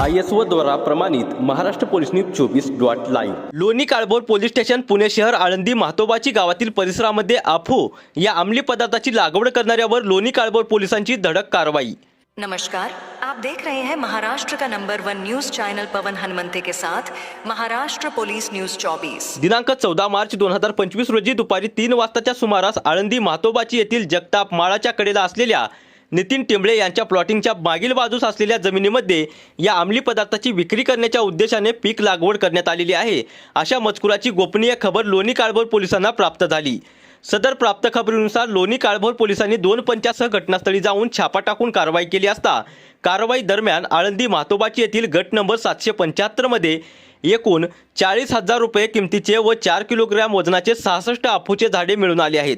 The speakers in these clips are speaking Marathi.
आय एस ओ द्वारा प्रमाणित महाराष्ट्र पोलीस न्यूज चोवीस dot live. Loni Kalbhor police station Pune शहर आळंदी म्हातोबाची गावातील परिसरामध्ये अफू या अंमली पदार्थाची लागवड करणाऱ्यावर लोणी काळभोर पोलिसांची धडक कारवाई. नमस्कार. आप देख रहे हैं महाराष्ट्र का number one news channel Pavan Hanumante के साथ महाराष्ट्र पुलिस न्यूज 24 दिनांक चौदा मार्च दोन हजार पंचवीस रोजी दुपारी तीन वाजताच्या सुमारास आळंदी म्हातोबाची येथील जगताप माळाच्या कडेला असलेल्या नितीन टिंबळे यांच्या प्लॉटिंगच्या मागील बाजूस असलेल्या जमिनीमध्ये या अंमली पदार्थाची विक्री करण्याच्या उद्देशाने पीक लागवड करण्यात आलेली आहे. अशा मजकुराची गोपनीय खबर लोणी काळभोर पोलिसांना प्राप्त झाली. सदर प्राप्त खबरीनुसार लोणी काळभोर पोलिसांनी दोन पंचासह घटनास्थळी जाऊन छापा टाकून कारवाई केली असता कारवाई दरम्यान आळंदी म्हातोबाची येथील गट नंबर सातशे पंच्याहत्तरमध्ये एकूण चाळीस हजार रुपये किमतीचे व चार किलोग्रॅम वजनाचे सहासष्ट अफूचे झाडे मिळून आले आहेत.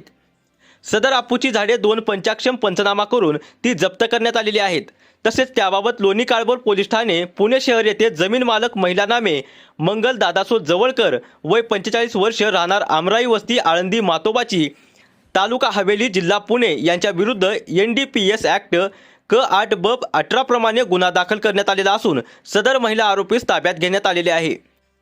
सदर आपूची झाडे दोन पंचाक्षम पंचनामा करून ती जप्त करण्यात आलेली आहेत. तसेच त्याबाबत लोणी काळभोर पोलीस ठाणे पुणे शहर येथे जमीन मालक महिला नामे मंगल दादासो जवळकर वय पंचेचाळीस वर्ष राहणार आमराई वस्ती आळंदी मातोबाची तालुका हवेली जिल्हा पुणे यांच्या विरुद्ध N D P S act क आठ बब अठरा प्रमाणे गुन्हा दाखल करण्यात आलेला असून सदर महिला आरोपीस ताब्यात घेण्यात आलेले आहे.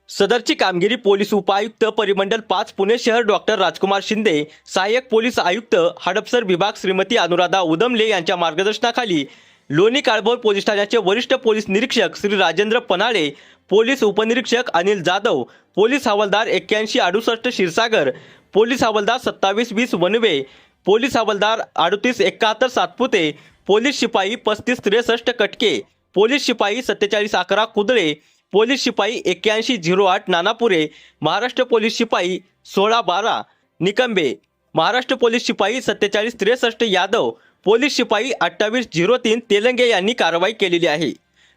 सदरची कामगिरी पोलीस उपायुक्त परिमंडल पाच पुणे शहर डॉक्टर राजकुमार शिंदे सहाय्यक पोलीस आयुक्त हडपसर विभाग श्रीमती अनुराधा उदमले यांच्या मार्गदर्शनाखाली लोणी काळभोर पोलीस ठाण्याचे वरिष्ठ पोलीस निरीक्षक श्री राजेंद्र पनाळे पोलीस उपनिरीक्षक अनिल जाधव पोलीस हवालदार एक्क्याऐंशी अडुसष्ट क्षीरसागर पोलीस हवालदार सत्तावीस वीस वनवे पोलीस हवालदार अडतीस एकाहत्तर सातपुते पोलीस शिपाई पस्तीस त्रेसष्ट कटके पोलीस शिपाई सत्तेचाळीस अकरा कुदळे पोलीस शिपाई एक्क्याऐंशी झिरो आठ नानापुरे महाराष्ट्र पोलीस शिपाई सोळा बारा निकंबे महाराष्ट्र पोलीस शिपाई सत्तेचाळीस त्रेसष्ट यादव पोलीस शिपाई अठ्ठावीस झिरो तीन तेलंगे यांनी कारवाई केलेली आहे.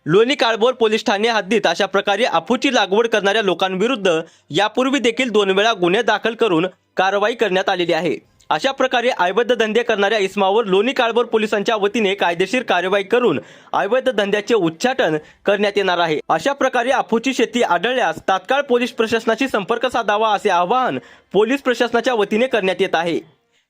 लोणी काळभोर पोलीस ठाणे हद्दीत अशा प्रकारे अफूची लागवड करणाऱ्या लोकांविरुद्ध यापूर्वी देखील दोन वेळा गुन्हे दाखल करून कारवाई करण्यात आलेली आहे. अशा प्रकारे अवैध धंदे करणाऱ्या इस्मावर लोणी काळभोर पोलिसांच्या वतीने कायदेशीर कार्यवाही करून अवैध धंद्याचे उच्चाटन करण्यात येणार आहे. अशा प्रकारे अफूची शेती आढळल्यास तात्काळ पोलीस प्रशासनाशी संपर्क साधावा असे आवाहन पोलीस प्रशासनाच्या वतीने करण्यात येत आहे.